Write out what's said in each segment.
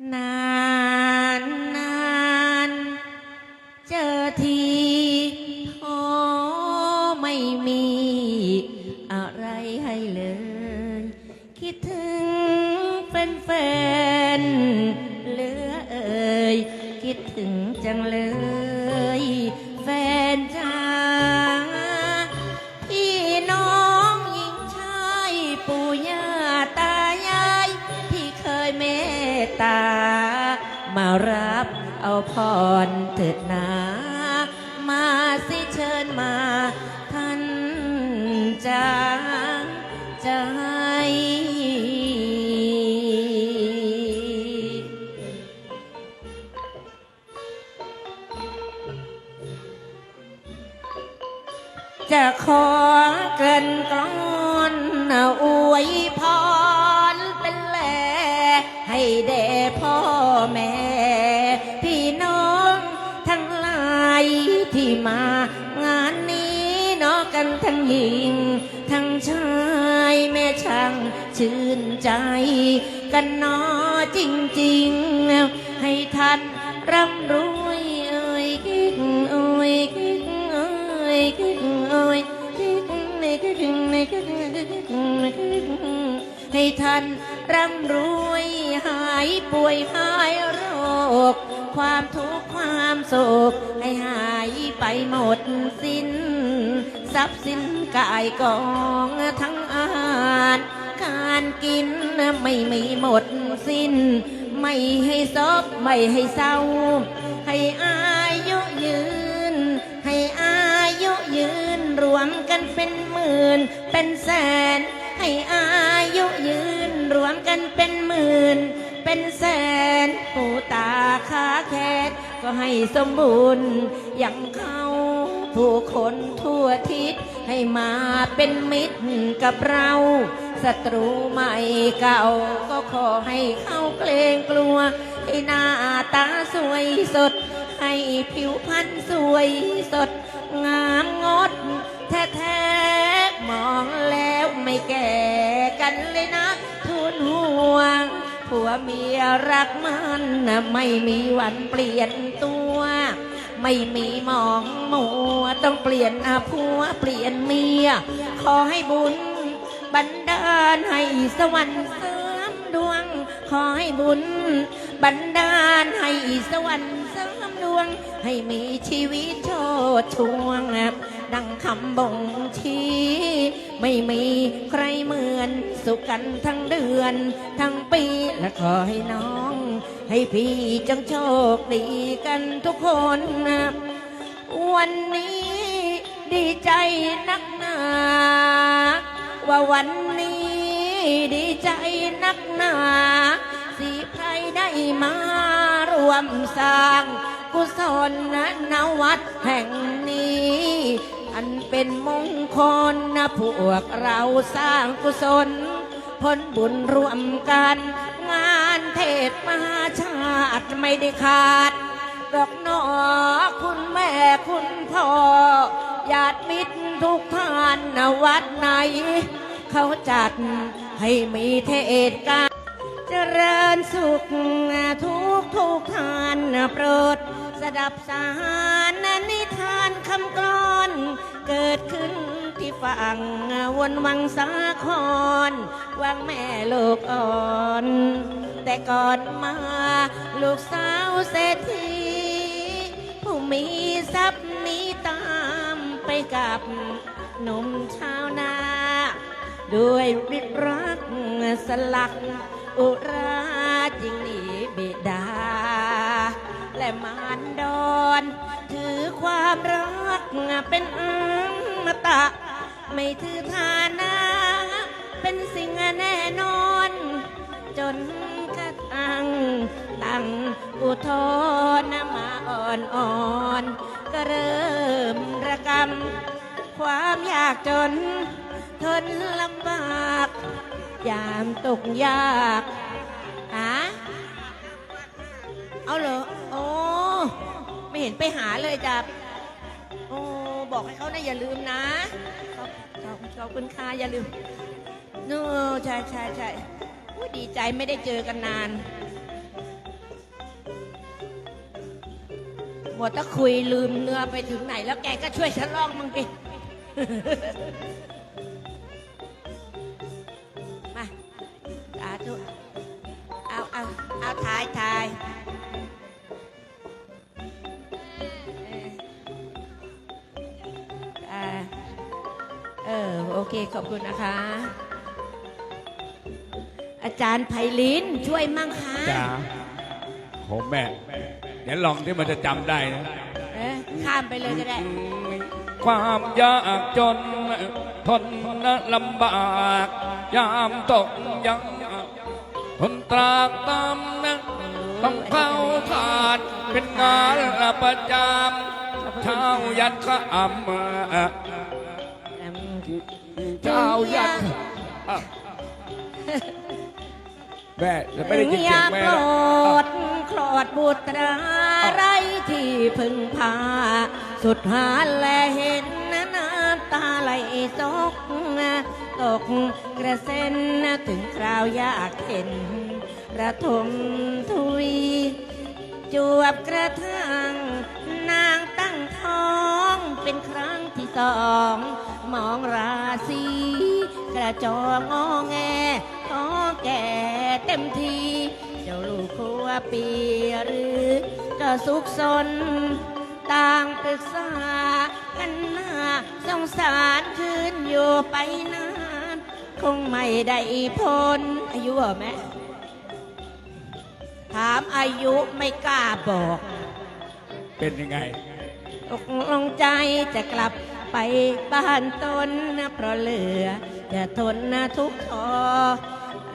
น พรเถิดนา มาสิเชิญมา ท่านจางใจจะขอเกินกลอนอวยพร มา งานนี้นอกันทั้งหญิง ทั้งชายแม่ช่างชื่นใจ กันนอจริงๆ ให้ท่านร่ำรวยเอ่ยกิ๊กเอ่ยกิ๊กเอ่ยกิ๊กเอ่ยกิ๊กในกิ๊กในกิ๊กในกิ๊กในกิ๊กให้ท่านร่ำรวยหายป่วยหายโร คความทุกข์ความโศกให้หายไปหมดสิ้น ทรัพย์สินกายกองทั้งอาหารการกินไม่มีหมดสิ้น ไม่ให้ซบไม่ให้เศร้า ให้อายุยืน ให้อายุยืนรวมกันเป็นหมื่น เป็นแสน ให้อายุยืนรวมกันเป็นหมื่น เป็นแสนปูตาขาแคดก็ให้สมบูรณ์อย่างเขาผู้คนทั่วทิศให้มาเป็นมิตรกับเราศัตรูใหม่เก่าก็ขอให้เข้าเกรงกลัว ให้หน้าตาสวยสด ให้ผิวพรรณสวยสด งามงด แท้ๆมองแล้วไม่แก่กันเลยนะทุนห่วง ผัวเมียรักมันนะไม่มีวันเปลี่ยนตัว ไม่มีมองมัวต้องเปลี่ยนอาผัวเปลี่ยนเมีย ขอให้บุญบันดาลให้สวรรค์เสริมดวง ขอให้บุญบันดาลให้สวรรค์เสริมดวง ให้มีชีวิตโชดช่วง ดังคำบ่งชี้ ไม่มีใครเหมือน สุขกันทั้งเดือน ทั้งปีและขอให้น้อง ให้พี่จงโชคดีกันทุกคนนะวันนี้ดีใจนักหนา ว่าวันนี้ดีใจนักหนาสีไพรได้มารวมสร้าง กุศลนวัดแห่งนี้ อันเป็นมงคลนะพวกเราสร้างกุศลผลบุญรวมกัน งานเทศมหาชาติไม่ได้ขาด ดอกหนอคุณแม่คุณพ่อญาติมิตรทุกท่านนวัดไหน เขาจัดให้มีเทศกาลเจริญสุข ทุกท่านโปรด สดับสารนิทานคำกลอน เกิดขึ้นที่ฝั่งวนวังสาคร วังแม่ลูกอ่อน แต่ก่อนมาลูกสาวเศรษฐีผู้มีทรัพย์หนี้ตามไปกับหนุ่มชาวนา ด้วยริรักสลัก อุราจิงหนีบิดา และมารดอนถือความรักเป็นอมตะ ไม่ถือฐานะ เป็นสิ่งแน่นอน จนกระทั่งตั้งอุทธรณมาอ่อนอ่อนก็เริ่มระกำความยากจนทนลำ ยามตกยากหะเอาเหรอโอ้ไม่เห็นไปหาเลยจับโอ้บอกให้เขานะอย่าลืมนะขอบขอบขอบคุณค่ะอย่าลืมเนอะใช่ใช่ใช่ดีใจไม่ได้เจอกันนานหัวตะคุยลืมเนื้อไปถึงไหน แล้วแกก็ช่วยฉันลองมึงดิ เอาถ่ายถ่ายเอออ่าเออโอเค ขอบคุณนะคะ อาจารย์ไพลินช่วยมั่งคะจ๋าโหแม่ เดี๋ยวลองที่มันจะจำได้นะเอ๊ะข้ามไปเลยก็ได้ ความยากจนทนลำบาก ยามตกยังทนตรากตำนะ ต้องเข้าขาดเป็นงานประจำเช้ายันข้ามเช้ายันแม่จะไม่ได้ยินเสียงแม่โปรแล้วดคลอดบุตรไรที่พึ่งพา สุดหาและเห็นำตาไหลตกตกกระเซ็นถึงคราวยากเห็นระทมทุยจวบกระทั่งนางตั้งท้องเป็นครั้งที่สองมองราศีกระจองงอแงท้อแก่เต็มทีเจ้าลูกครัวปีหรือจะสุขสนต่างปรึกษา กันหน้าสงสารคืนอยู่ไปนานคงไม่ได้พ้นอายุเหรอแม่ถามอายุไม่กล้าบอกเป็นยังไงตกลงใจจะกลับไปบ้านตนนะเพราะเหลือ จะทนนะทุกข์ท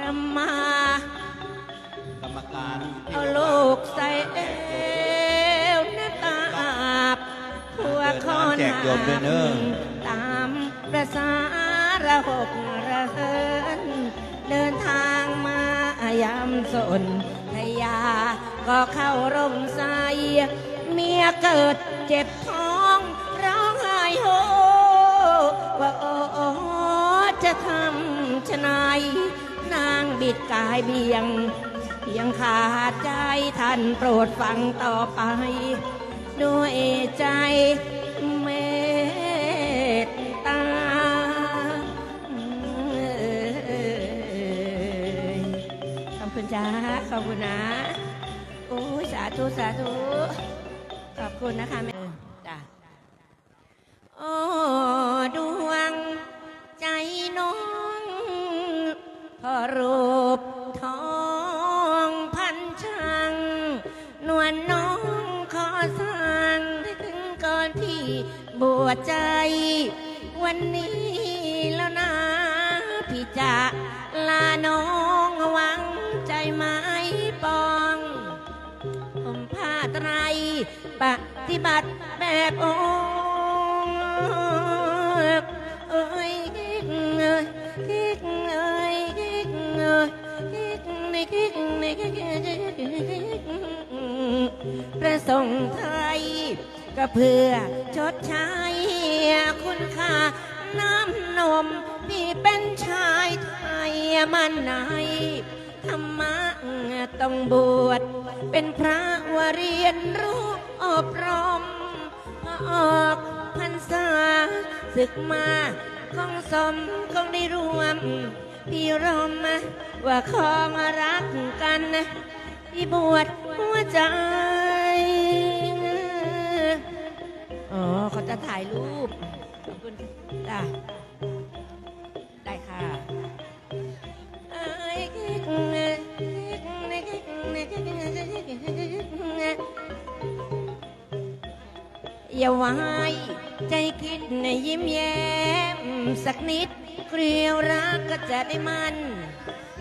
รมานกรรมการที่เอาลูกใส่เอ พัวคอนแจกโยมด้วยเนอะตามประสาระหกระเหินเดินทางมายามสนทยา ก็เข้าร่มใสเมียเกิดเจ็บท้องร้องไห้โฮว่าโอ้โอจะทำชะนายนางบิดกายเบียงเพียงขาดใจท่านโปรดฟังต่อไป ด้วยใจ อบคุณนะ โอ้ยสาธุสาธุ ขอบคุณนะคะแม่จ้าโอ้ดวงใจน้องพอรูปทองพันช่างนวลน้องขอสั่งให้ถึงก่อนพี่บวชใจ วันนี้แล้วนะ ไตรปฏิบัติแบบองค์เอ้ยคิกเอ้ยคิกเอ้ยคิกเอ้ยคิกในคิกในคิกประสงค์ไทย ก็เพื่อชดใช้คุณค่าน้ำนมพี่เป็นชายไทยมันไหน ธรรมะต้องบวชเป็นพระวเรียนรู้อบรมออกพรรษาศึกมาคงสมคงได้รวมพี่รมว่าคองรักกันพี่บวชหัวใจอ๋อเขาจะถ่ายรูปขอบคุณจ้ะ อย่าไว้ใจคิดในยิ้มแย้มสักนิดเกลียวรักก็จะได้มัน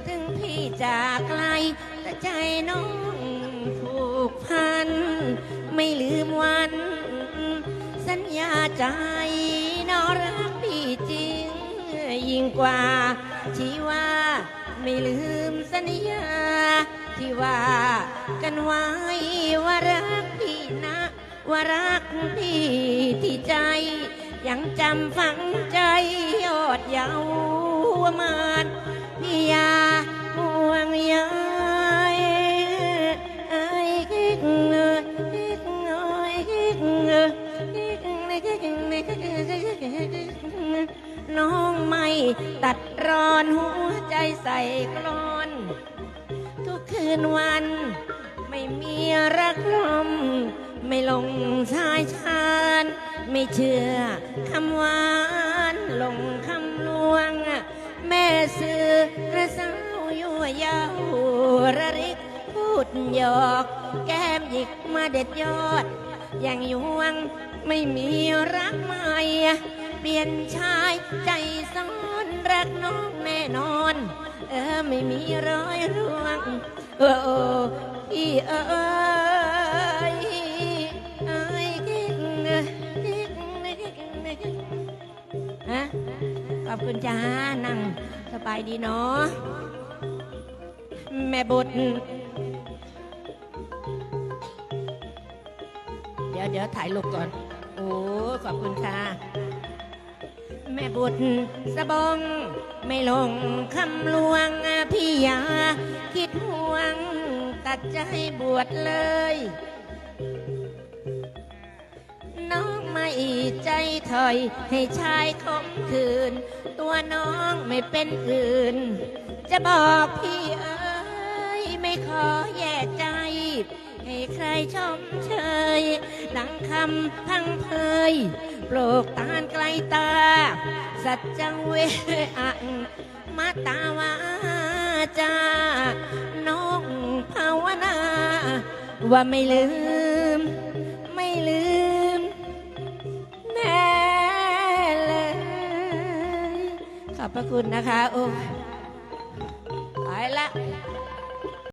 ถึงพี่จากไกลแต่ใจน้องผูกพัน ไม่ลืมวัน สัญญาใจน้องรักพี่จริง ยิ่งกว่าชีว่าไม่ลืมสัญญาที่ว่ากันไว้ว่ารักพี่นะ ว่ารักพี่ที่ใจ ยังจำฝังใจยอดเยาวมานพี่ยาห่วงยายไอ้คิดเอ้คิดเอ้คิดเอ้ยคิดเอ้คิดเอ้คิดเอ้น้องไม่ตัดรอนหัวใจใส่กลอน ทุกคืนวัน ไม่มีรักลม ไม่ลงชายชาญไม่เชื่อคำหวานลงคำลวง แม่สื่อระเศร้ายั่วยาวระริกพูดหยอก แก้มหยิกมาเด็ดยอด อย่างยวงไม่มีรักใหม่ เปลี่ยนชายใจซ้อนรักน้องแน่นอน เออไม่มีร้อยร่วง เออเออพี่เอ้ย ฮะขอบคุณจ้านั่งสบายดีเนาะแม่บุตรเดี๋ยวเดี๋ยวถ่ายรูปก่อน โอ้ขอบคุณค่ะ แม่บุตรสะบง ไม่ลงคำลวงพี่ยา คิดห่วง ตัดใจบวชเลย น้อง ไม่ใจถอย ให้ชายคมคืน ตัวน้องไม่เป็นอื่น จะบอกพี่เอ้ย ไม่ขอแย่ใจ ให้ใครชมเชยดังคำพังเพยโปรกตานไกลตา สัจจังเวอังมาตาวาจาน้องภาวนา ว่าไม่ลืม ไม่ลืม ขอบพระคุณนะคะ โอ้ไปละ